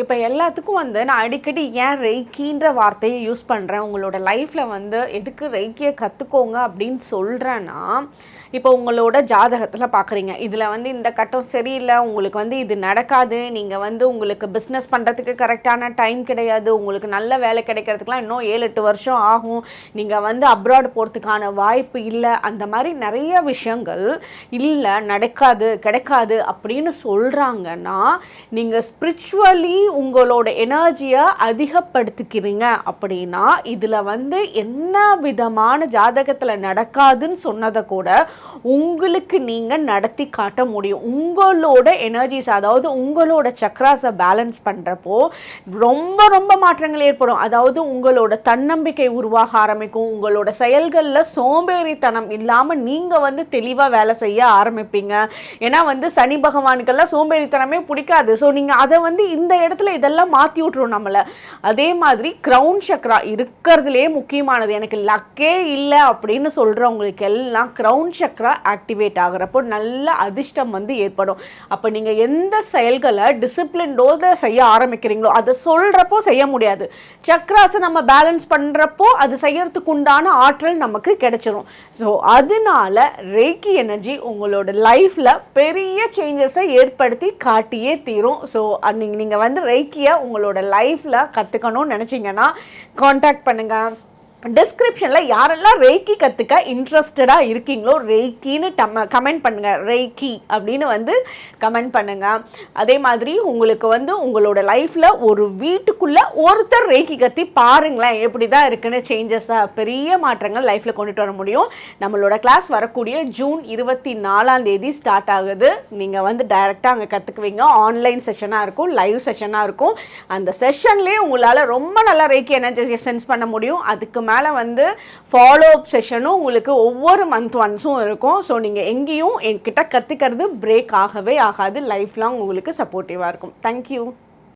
இப்போ எல்லாத்துக்கும் வந்து நான் அடிக்கடி ஏன் ரெய்கின்ற வார்த்தையை யூஸ் பண்ணுறேன் உங்களோட லைஃப்பில் வந்து எதுக்கு ரெய்கியை கற்றுக்கோங்க அப்படின்னு சொல்கிறேன்னா இப்போ உங்களோட ஜாதகத்தில் பார்க்குறீங்க இதில் வந்து இந்த கட்டம் சரியில்லை உங்களுக்கு வந்து இது நடக்காது நீங்கள் வந்து உங்களுக்கு பிஸ்னஸ் பண்ணுறதுக்கு கரெக்டான டைம் கிடையாது உங்களுக்கு நல்ல வேலை கிடைக்கிறதுக்குலாம் இன்னும் ஏழு எட்டு வருஷம் ஆகும். நீங்கள் வந்து அப்ராட் போகிறதுக்கான வாய்ப்பு இல்லை. அந்த மாதிரி நிறைய விஷயங்கள் இல்லை நடக்காது கிடைக்காது அப்படின்னு சொல்கிறாங்கன்னா நீங்கள் ஸ்பிரிச்சுவலி உங்களோட எனர்ஜியை அதிகப்படுத்திக்கிறீங்க அப்படின்னா இதில் வந்து என்ன விதமான ஜாதகத்தில் நடக்காதுன்னு சொன்னதை கூட உங்களுக்கு நீங்கள் நடத்தி காட்ட முடியும். உங்களோட எனர்ஜிஸ் அதாவது உங்களோட சக்ராஸை பேலன்ஸ் பண்ணுறப்போ ரொம்ப ரொம்ப மாற்றங்கள் ஏற்படும். அதாவது உங்களோட தன்னம்பிக்கை உருவாக ஆரம்பிக்கும். உங்களோட செயல்களில் சோம்பேறித்தனம் இல்லாமல் நீங்கள் வந்து தெளிவாக வேலை செய்ய ஆரம்பிப்பீங்க. ஏன்னா வந்து சனி பகவானுக்கெல்லாம் சோம்பேறித்தனமே பிடிக்காது. ஸோ நீங்கள் அதை வந்து இந்த இடத்துல இதெல்லாம் மாற்றி விட்ரும் நம்மளை. அதே மாதிரி க்ரௌன் சக்ரா இருக்கிறதுலே முக்கியமானது எனக்கு லக்கே இல்லை அப்படின்னு சொல்கிறவங்களுக்கு எல்லாம் க்ரௌன் சக்ரா ஆக்டிவேட் ஆகிறப்போ நல்ல அதிர்ஷ்டம் வந்து ஏற்படும். அப்போ நீங்கள் எந்த செயல்களை டிசிப்ளின்டோட செய்ய ஆரம்பிக்கிறீங்களோ அதை சொல்கிறப்போ செய்ய முடியாது. சக்ராஸை நம்ம பேலன்ஸ் பண்ணுறப்போ அது செய்யறதுக்கு உண்டான ஆற்றல் நமக்கு கிடைச்சிரும். ஸோ அதனால ரேக்கி எனர்ஜி உங்களோட லைஃப்பில் பெரிய சேஞ்சஸை ஏற்படுத்தி காட்டியே தீரும். ஸோ நீங்கள் நீங்கள் வந்து ரேக்கியை உங்களோட லைஃப்பில் கற்றுக்கணும்னு நினச்சிங்கன்னா காண்டாக்ட் பண்ணுங்கள் டிஸ்கிரிப்ஷனில் யாரெல்லாம் ரெய்க்கி கற்றுக்க இன்ட்ரெஸ்டடாக இருக்கீங்களோ ரெய்க்கின்னு டம்ம கமெண்ட் பண்ணுங்கள் ரெய்க்கி அப்படின்னு வந்து கமெண்ட் பண்ணுங்கள் அதே மாதிரி உங்களுக்கு வந்து உங்களோட லைஃப்பில் ஒரு வீட்டுக்குள்ளே ஒருத்தர் ரெய்க்கி கத்தி பாருங்களேன் எப்படி தான் இருக்குன்னு சேஞ்சஸாக பெரிய மாற்றங்கள் லைஃப்பில் கொண்டுட்டு வர முடியும். நம்மளோட கிளாஸ் வரக்கூடிய ஜூன் இருபத்தி நாலாம் தேதி ஸ்டார்ட் ஆகுது. நீங்கள் வந்து டைரெக்டாக அங்கே கற்றுக்குவீங்க ஆன்லைன் செஷனாக இருக்கும் லைவ் செஷனாக இருக்கும். அந்த செஷன்லேயே உங்களால் ரொம்ப நல்லா ரேக்கி எனர்ஜி சென்ஸ் பண்ண முடியும். அதுக்கு மேலே வந்து ஃபாலோ அப் செஷனும் உங்களுக்கு ஒவ்வொரு மந்த் ஒன்ஸும் இருக்கும். ஸோ நீங்கள் எங்கேயும் என்கிட்ட கற்றுக்கிறது பிரேக் ஆகவே ஆகாது. லைஃப் லாங் உங்களுக்கு சப்போர்ட்டிவாக இருக்கும். தேங்க்யூ